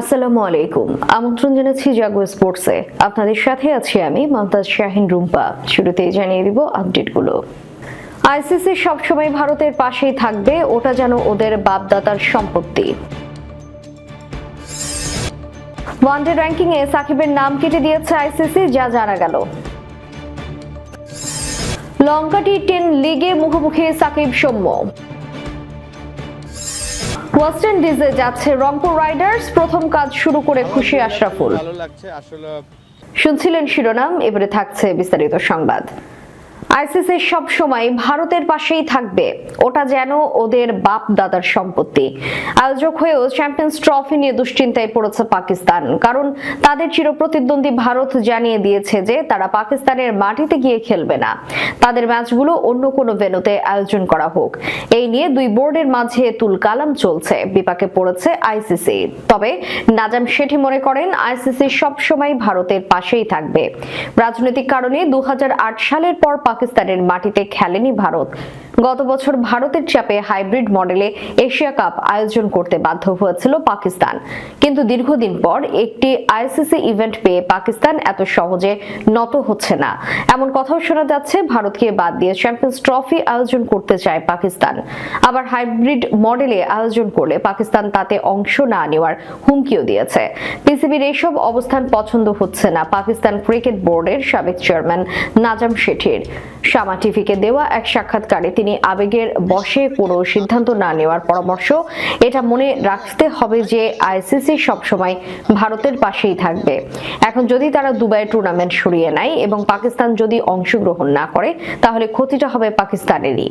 আসসালামু আলাইকুম। আমন্ত্রণ জানাচ্ছি জাগো স্পোর্টসে। আপনাদের সাথে আছি আমি মমতাজ শাহিন রুম্পা। শুরুতেই জানিয়ে দিব আপডেটগুলো। আইসিসি সবসময় ভারতের পাশেই থাকবে, ওটা যেন ওদের বাপদাতার সম্পত্তি। ওয়ানডে র্যাঙ্কিং এ সাকিবের নাম কেটে দিয়েছে আইসিসি, যা জানা গেল। লঙ্কা টি টেন লিগে মুখোমুখি সাকিব সৌম্য। ওয়েস্ট ইন্ডিজে যাচ্ছে রংপুর রাইডার্স। প্রথম কাজ শুরু করে খুশি আশরাফুল। ভালো লাগছে আসলে শুনছিলেন শিরোনাম এবারে থাকছে বিস্তারিত সংবাদ। আইসিসি সব সময় ভারতের পাশেই থাকবে। ওটা যেন ওদের বাপ দাদার সম্পত্তি। আয়োজক হয়েও চ্যাম্পিয়ন্স ট্রফি নিয়ে দুশ্চিন্তায় পড়েছে পাকিস্তান। কারণ তাদের চিরপ্রতিদ্বন্দ্বী ভারত জানিয়ে দিয়েছে যে তারা পাকিস্তানের মাটিতে গিয়ে খেলবে না। তাদের ম্যাচগুলো অন্য কোনো ভেন্যুতে আয়োজন করা হোক। এই নিয়ে দুই বোর্ডের মাঝে তুলকালাম চলছে। বিপাকে পড়েছে আইসিসি। তবে নাজাম শেঠি মনে করেন, আইসিসি সবসময় ভারতের পাশেই থাকবে। রাজনৈতিক কারণে দু হাজার আট সালের পর পাকিস্তানের মাটিতে খেলেনি ভারত। গত বছর ভারতের চাপে হাইব্রিড মডেলে এশিয়া কাপ আয়োজন করতে বাধ্য হয়েছিল পাকিস্তান। কিন্তু দীর্ঘদিন পর একটি আইসিসি ইভেন্ট পেয়ে পাকিস্তান এত সহজে নত হচ্ছে না। এমন কথাও শোনা যাচ্ছে, ভারতকে বাদ দিয়ে চ্যাম্পিয়ন্স ট্রফি আয়োজন করতে চায় পাকিস্তান। আবার হাইব্রিড মডেলে আয়োজন করলে পাকিস্তান তাতে অংশ না নেওয়ার হুমকিও দিয়েছে। পিসিবির এইসব অবস্থান পছন্দ হচ্ছে না। পাকিস্তান ক্রিকেট বোর্ডের সাবেক চেয়ারম্যান নাজাম শেঠির। শামা টিভিকে দেওয়া এক সাক্ষাৎকারে তিনি আবেগের বশে কোনো সিদ্ধান্ত না নেওয়ার পরামর্শ। এটা মনে রাখতে হবে যে আইসিসি সবসময় ভারতের পাশেই থাকবে। এখন যদি তারা দুবাই টুর্নামেন্ট সরিয়ে নেয় এবং পাকিস্তান যদি অংশগ্রহণ না করে, তাহলে ক্ষতিটা হবে পাকিস্তানেরই।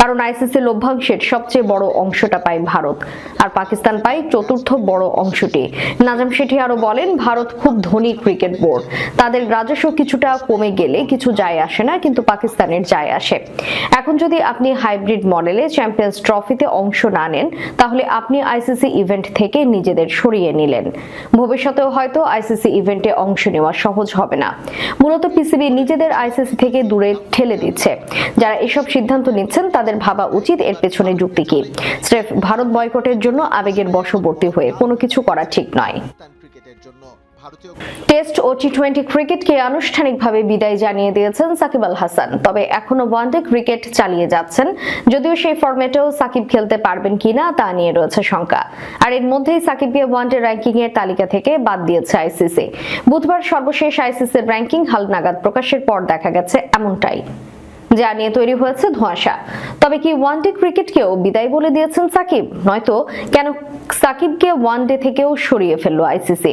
কারণ আইসিসি লভ্যাংশের সবচেয়ে বড় অংশটা পায় ভারত। আর পাকিস্তান পায় চতুর্থ বড় অংশটি। নাজাম শেঠি আরও বলেন, ভারত খুব ধনী ক্রিকেট বোর্ড। তাদের রাজস্ব কিছুটা কমে গেলে কিছু যায় আসে না, কিন্তু পাকিস্তানের যায় আসে। এখন যদি আপনি হাইব্রিড মডেলে চ্যাম্পিয়ন্স ট্রফিতে অংশ না নেন, তাহলে আপনি আইসিসি ইভেন্ট থেকে নিজেদের সরিয়ে নিলেন। ভবিষ্যতেও হয়তো আইসিসি ইভেন্টে অংশ নেওয়া সহজ হবে না। মূলত পিসিবি নিজেদের আইসিসি থেকে দূরে ঠেলে দিচ্ছে। যারা এসব সিদ্ধান্ত নিচ্ছেন, তাদের ভাবা উচিত এর পেছনে যুক্তি কি। স্রেফ ভারত বয়কটের জন্য আবেগের বশবর্তী হয়ে কোনো কিছু করা ঠিক নয়। জন্য টেস্ট ও টি টোয়েন্টি ক্রিকেটকে আনুষ্ঠানিকভাবে বিদায় জানিয়ে দিয়েছেন সাকিব আল হাসান। তবে এখনও ওয়ানডে ক্রিকেট চালিয়ে যাচ্ছেন। যদিও সেই ফরম্যাটেও সাকিব খেলতে পারবেন কিনা তা নিয়ে রয়েছে শঙ্কা। আর এর মধ্যেই সাকিবকে ওয়ানডে র্যাঙ্কিং এর তালিকা থেকে বাদ দিয়েছে আইসিসি। বুধবার সর্বশেষ আইসিসির র্যাঙ্কিং হালনাগাদ প্রকাশের পর দেখা গেছে এমনটাই। যা নিয়ে তৈরি হয়েছে ধোঁয়াশা। তবে কি ওয়ানডে ক্রিকেটকেও বিদায় বলে দিয়েছেন সাকিব? নয়তো কেন সাকিবকে ওয়ানডে থেকেও সরিয়ে ফেলল আইসিসি?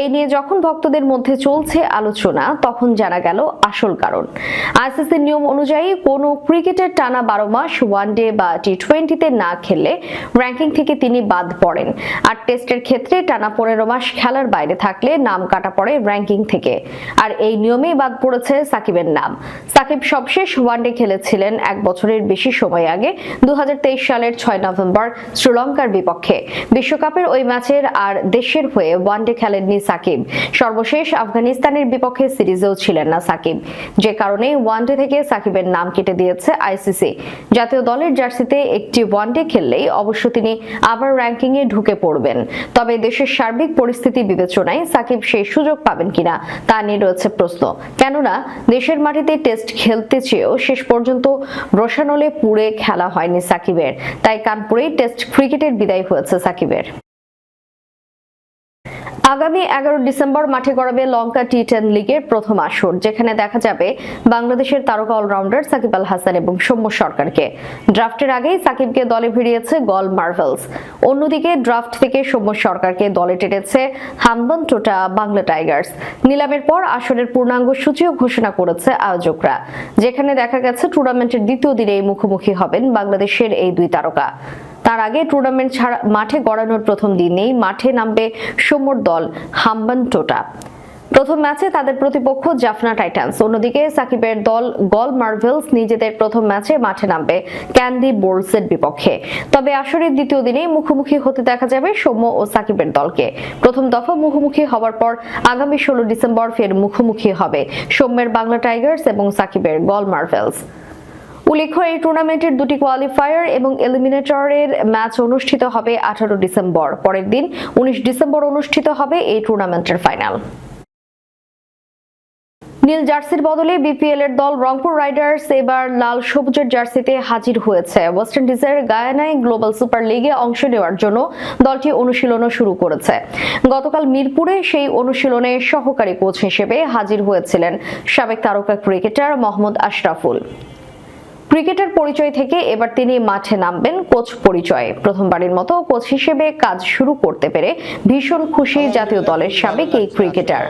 এই নিয়ে যখন ভক্তদের মধ্যে চলছে আলোচনা, তখন জানা গেল আসল কারণ। আইসিসির নিয়ম অনুযায়ী কোনো ক্রিকেটের টানা বারো মাস ওয়ানডে বা টি টোয়েন্টিতে না খেললে র্যাঙ্কিং থেকে তিনি বাদ পড়েন। আর টেস্টের ক্ষেত্রে টানা পনেরো মাস খেলার বাইরে থাকলে নাম কাটা পড়ে র্যাঙ্কিং থেকে। আর এই নিয়মেই বাদ পড়েছে সাকিবের নাম। সাকিব সবশেষ ওয়ানডে খেলেছিলেন এক বছরের বেশি সময় আগে দু সালের ছয় নভেম্বর শ্রীলঙ্কার বিপক্ষে। বিশ্বকাপের ওই ম্যাচের আর দেশের হয়ে ওয়ানডে খেলেননি সাকিব। সর্বশেষ আফগানিস্তানের বিপক্ষে সিরিজেও ছিলেন না সাকিব। যে কারণে ওয়ানডে থেকে সাকিবের নাম কেটে দিয়েছে আইসিসি। জাতীয় দলের জার্সিতে একটি ওয়ানডে খেললেই অবশ্য তিনি আবার র্যাঙ্কিং এ ঢুকে পড়বেন। তবে দেশের সার্বিক পরিস্থিতি বিবেচনায় সাকিব সেই সুযোগ পাবেন কিনা তা নিয়ে রয়েছে প্রশ্ন। কেননা, দেশের মাটিতে টেস্ট খেলতে চেয়েও শেষ পর্যন্ত রোশানলে পুড়ে খেলা হয়নি সাকিবের। তাই কানপুরেই টেস্ট ক্রিকেটের বিদায় হয়েছে সাকিবের। আগামী এগারো ডিসেম্বর মাঠে গড়াবে লঙ্কা টি টেন লিগের প্রথম আসর, যেখানে দেখা যাবে বাংলাদেশের তারকা অলরাউন্ডার সাকিব আল হাসান এবং সৌম্য সরকারকে। ড্রাফটের আগেই সাকিবকে দলে ভিড়িয়েছে গল মার্ভেলস। অন্যদিকে ড্রাফট থেকে সৌম্য সরকারকে দলে টেনেছে হাম্বন টোটা বাংলা টাইগার্স। নিলামের পর আসরের পূর্ণাঙ্গ সূচিও ঘোষণা করেছে আয়োজকরা, যেখানে দেখা গেছে টুর্নামেন্টের দ্বিতীয় দিনেই মুখোমুখি হবেন বাংলাদেশের এই দুই তারকা। তার আগে টুর্নামেন্ট ছাড়া মাঠে গড়ানোর প্রথম দিনেই মাঠে নামবে সৌম্যর দল হাম্বান টোটা। প্রথম ম্যাচে তাদের প্রতিপক্ষ জাফনা টাইটান্স, অন্যদিকে সাকিবের দল গল মার্ভেলস নিজেদের প্রথম ম্যাচে মাঠে নামবে ক্যান্ডি বোর্ডসের বিপক্ষে। তবে আসরের দ্বিতীয় দিনেই মুখোমুখি হতে দেখা যাবে সৌম্য ও সাকিবের দলকে। প্রথম দফা মুখোমুখি হওয়ার পর আগামী ষোলো ডিসেম্বর ফের মুখোমুখি হবে সৌম্যের বাংলা টাইগার্স এবং সাকিবের গল মার্ভেলস। উল্লেখ্য, এই টুর্নামেন্টের দুটি কোয়ালিফায়ার এবং এলিমিনেটরের ম্যাচ অনুষ্ঠিত হবে আঠারো ডিসেম্বর। পরের দিন উনিশ ডিসেম্বর অনুষ্ঠিত হবে এই টুর্নামেন্টের ফাইনাল নীল জার্সির বদলে বিপিএল এর দল রংপুর রাইডার্স এবার লাল সবুজের জার্সিতে হাজির হয়েছে। ওয়েস্ট ইন্ডিজের গায়ানায় গ্লোবাল সুপার লিগে অংশ নেওয়ার জন্য দলটি অনুশীলনও শুরু করেছে। গতকাল মিরপুরে সেই অনুশীলনে সহকারী কোচ হিসেবে হাজির হয়েছিলেন সাবেক তারকা ক্রিকেটার মোহাম্মদ আশরাফুল। ক্রিকেটার পরিচয় থেকে এবার তিনি মাঠে নামবেন কোচ পরিচয়ে। প্রথমবারের মতো কোচ হিসেবে কাজ শুরু করতে পেরে ভীষণ খুশি জাতীয় দলের সাবেক এই ক্রিকেটার।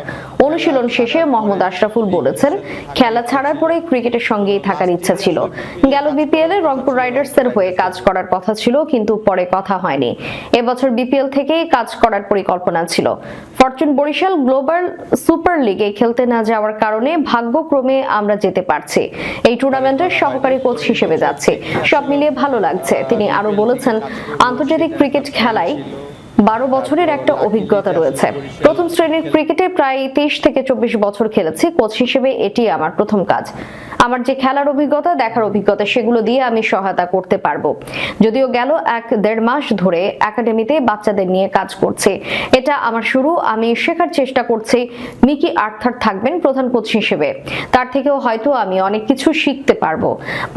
অনুশীলন শেষে মোহাম্মদ আশরাফুল বলেছেন, খেলা ছাড়ার পরে ক্রিকেটের সঙ্গেই থাকার ইচ্ছা ছিল। গেল বিপিএল এ রংপুর রাইডার্সের হয়ে কাজ করার কথা ছিল, কিন্তু পরে কথা হয়নি। এবছর বিপিএল থেকেই কাজ করার পরিকল্পনা ছিল। ফরচুন বরিশাল গ্লোবাল সুপার লিগে খেলতে না যাওয়ার কারণে ভাগ্যক্রমে আমরা যেতে পারছি। এই টুর্নামেন্টের সহকারী কোচ হিসেবে যাচ্ছে। সব মিলিয়ে ভালো লাগছে। তিনি আরও বলেছেন, আন্তর্জাতিক ক্রিকেট খেলায় বারো বছরের একটা অভিজ্ঞতা রয়েছে। প্রথম শ্রেণির ক্রিকেটে প্রায় তেইশ থেকে চব্বিশ বছর খেলেছি। কোচ হিসেবে এটি আমার প্রথম কাজ। আমার যে খেলার অভিজ্ঞতা দেখার অভিজ্ঞতা সেগুলো দিয়ে আমি সহায়তা করতে পারব। যদিও গেল এক দেড় মাস ধরে একাডেমিতে বাচ্চাদের নিয়ে কাজ করছে। এটা আমার শুরু আমি শেখার চেষ্টা করছি। মিকি আর্থার থাকবেন প্রধান কোচ হিসেবে। তার থেকেও হয়তো আমি অনেক কিছু শিখতে পারব।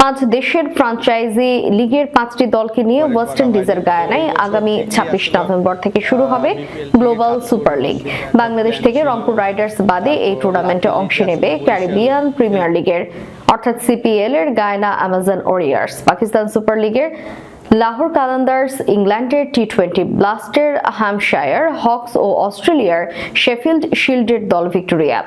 পাঁচ দেশের ফ্রাঞ্চাইজি লিগের পাঁচটি দলকে নিয়ে ওয়েস্ট ইন্ডিজের গায়ানায় আগামী ছাব্বিশ নভেম্বর থেকে শুরু হবে গ্লোবাল সুপার লিগ। বাংলাদেশ থেকে রংপুর রাইডার্স বাদে এই টুর্নামেন্টে অংশ নেবে ক্যারিবিয়ান প্রিমিয়ার লিগের অর্থাৎ সিপিএল এর Guyana Amazon Warriors Pakistan super লিগের লাহোর কালান্দার্স ইংল্যান্ডের টি টোয়েন্টি ব্লাস্টের হ্যামশায়ার হকস ও অস্ট্রেলিয়ার শেফিল্ড শিল্ডের দল ভিক্টোরিয়া।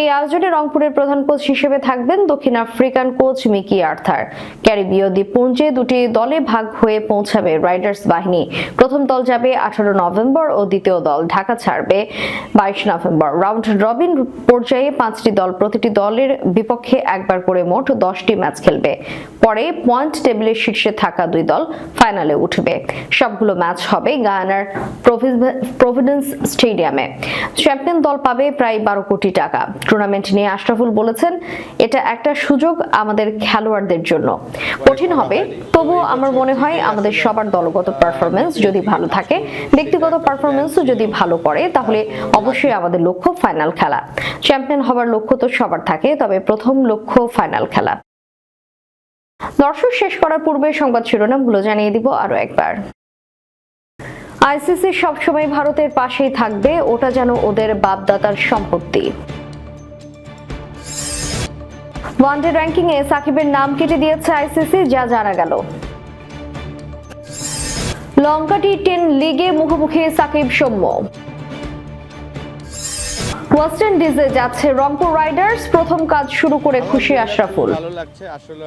এই আয়োজনে রংপুরের প্রধান কোচ হিসেবে থাকবেন দক্ষিণ আফ্রিকান কোচ মিকি আর্থার। ক্যারিবীয় দ্বীপপুঞ্জে দুটি দলে ভাগ হয়ে পৌঁছাবে রাইডার্স বাহিনী। প্রথম দল যাবে আঠারো নভেম্বর ও দ্বিতীয় দল ঢাকা ছাড়বে বাইশ নভেম্বর। রাউন্ড রবিন পর্যায়ে পাঁচটি দল প্রতিটি দলের বিপক্ষে একবার করে মোট দশটি ম্যাচ খেলবে। পরে পয়েন্ট টেবিলের শীর্ষে থাকা দুই দল ফাইনালে উঠবে। সবগুলো ম্যাচ হবে গায়ানার প্রভিডেন্স স্টেডিয়ামে। চ্যাম্পিয়ন দল পাবে প্রায় বারো কোটি টাকা। টুর্নামেন্ট নিয়ে আশরাফুল বলেছেন, এটা একটা সুযোগ আমাদের খেলোয়াড়দের জন্য। কঠিন হবে, তবুও আমার মনে হয় আমাদের সবার দলগত পারফরমেন্স যদি ভালো থাকে, ব্যক্তিগত পারফরমেন্সও যদি ভালো করে তাহলে অবশ্যই আমাদের লক্ষ্য ফাইনাল খেলা। চ্যাম্পিয়ন হবার লক্ষ্য তো সবার থাকে, তবে প্রথম লক্ষ্য ফাইনাল খেলা। দর্শক, শেষ করার পূর্বে সংবাদ শিরোনামগুলো জানিয়ে দিব আরও একবার। আইসিসি সবসময় ভারতের পাশেই থাকবে, ওটা যেন ওদের বাপদাতার সম্পত্তি। ওয়ানডে র্যাঙ্কিং এ সাকিবের নাম কেটে দিয়েছে আইসিসি, যা জানা গেল। লঙ্কা টি টেন লিগে মুখোমুখি সাকিব সৌম্য। ওয়েস্ট ইন্ডিজে যাচ্ছে রংপুর রাইডার্স, প্রথম কাজ শুরু করে খুশি আশরাফুল। ভালো লাগছে, আসলে